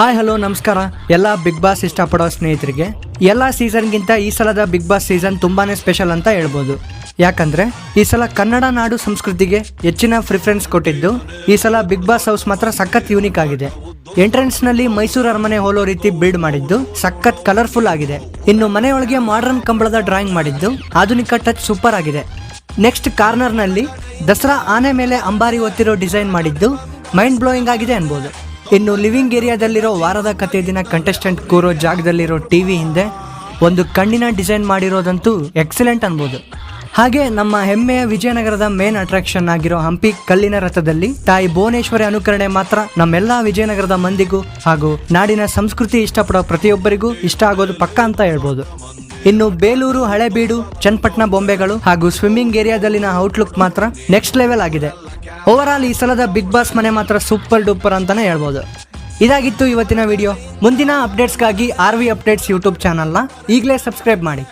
Hi, hello, ನಮಸ್ಕಾರ. ಎಲ್ಲ big boss ಇಷ್ಟಪಡೋ ಸ್ನೇಹಿತರಿಗೆ. ಎಲ್ಲ ಸೀಸನ್ಗಿಂತ ಈ ಸಲದ ಬಿಗ್ ಬಾಸ್ ಸೀಸನ್ ತುಂಬಾ ಸ್ಪೆಷಲ್ ಅಂತ ಹೇಳ್ಬೋದು. ಯಾಕಂದ್ರೆ, ಈ ಸಲ ಕನ್ನಡ ನಾಡು ಸಂಸ್ಕೃತಿಗೆ ಹೆಚ್ಚಿನ ಪ್ರಿಫರೆನ್ಸ್ ಕೊಟ್ಟಿದ್ದು, ಈ ಸಲ ಬಿಗ್ ಬಾಸ್ ಹೌಸ್ ಮಾತ್ರ ಸಖತ್ ಯೂನಿಕ್ ಆಗಿದೆ. ಎಂಟ್ರೆನ್ಸ್ನಲ್ಲಿ ಮೈಸೂರು ಅರಮನೆ ಹೋಲೋ ರೀತಿ ಬಿಲ್ಡ್ ಮಾಡಿದ್ದು, ಸಖತ್ ಕಲರ್ಫುಲ್ ಆಗಿದೆ. ಇನ್ನು ಮನೆಯೊಳಗೆ ಮಾಡರ್ನ್ ಕಂಬಳದ ಡ್ರಾಯಿಂಗ್ ಮಾಡಿದ್ದು, ಆಧುನಿಕ ಟಚ್ ಸೂಪರ್ ಆಗಿದೆ. ನೆಕ್ಸ್ಟ್ ಕಾರ್ನರ್ನಲ್ಲಿ ದಸರಾ ಆನೆ ಮೇಲೆ ಅಂಬಾರಿ ಒತ್ತಿರೋ ಡಿಸೈನ್ ಮಾಡಿದ್ದು ಮೈಂಡ್ ಬ್ಲೋಯಿಂಗ್ ಆಗಿದೆ ಅನ್ಬೋದು. ಇನ್ನು ಲಿವಿಂಗ್ ಏರಿಯಾದಲ್ಲಿರೋ ವಾರದ ಕತೆ ದಿನ ಕಂಟೆಸ್ಟೆಂಟ್ ಕೂರೋ ಜಾಗದಲ್ಲಿರೋ ಟಿ ವಿ ಹಿಂದೆ ಒಂದು ಕಣ್ಣಿನ ಡಿಸೈನ್ ಮಾಡಿರೋದಂತೂ ಎಕ್ಸಲೆಂಟ್ ಅನ್ಬೋದು. ಹಾಗೆ ನಮ್ಮ ಹೆಮ್ಮೆಯ ವಿಜಯನಗರದ ಮೇನ್ ಅಟ್ರಾಕ್ಷನ್ ಆಗಿರೋ ಹಂಪಿ ಕಲ್ಲಿನ ರಥದಲ್ಲಿ ತಾಯಿ ಭುವನೇಶ್ವರಿ ಅನುಕರಣೆ ಮಾತ್ರ ನಮ್ಮೆಲ್ಲ ವಿಜಯನಗರದ ಮಂದಿಗೂ ಹಾಗೂ ನಾಡಿನ ಸಂಸ್ಕೃತಿ ಇಷ್ಟಪಡೋ ಪ್ರತಿಯೊಬ್ಬರಿಗೂ ಇಷ್ಟ ಆಗೋದು ಪಕ್ಕ ಅಂತ ಹೇಳ್ಬೋದು. ಇನ್ನು ಬೇಲೂರು, ಹಳೆಬೀಡು, ಚನ್ನಪಟ್ಟಣ, ಬೊಂಬೆಗಳು ಹಾಗೂ ಸ್ವಿಮ್ಮಿಂಗ್ ಏರಿಯಾದಲ್ಲಿನ ಔಟ್ಲುಕ್ ಮಾತ್ರ ನೆಕ್ಸ್ಟ್ ಲೆವೆಲ್ ಆಗಿದೆ. ಓವರ್ ಆಲ್ ಈ ಸಲದ ಬಿಗ್ ಬಾಸ್ ಮನೆ ಮಾತ್ರ ಸೂಪರ್ ಡೂಪರ್ ಅಂತಾನೆ ಹೇಳ್ಬೋದು. ಇದಾಗಿತ್ತು ಇವತ್ತಿನ ವಿಡಿಯೋ ಮುಂದಿನ ಅಪ್ಡೇಟ್ಸ್ಗಾಗಿ ಆರ್ ವಿ ಅಪ್ಡೇಟ್ಸ್ ಯೂಟ್ಯೂಬ್ ಚಾನಲ್ನ ಈಗಲೇ ಸಬ್ಸ್ಕ್ರೈಬ್ ಮಾಡಿ.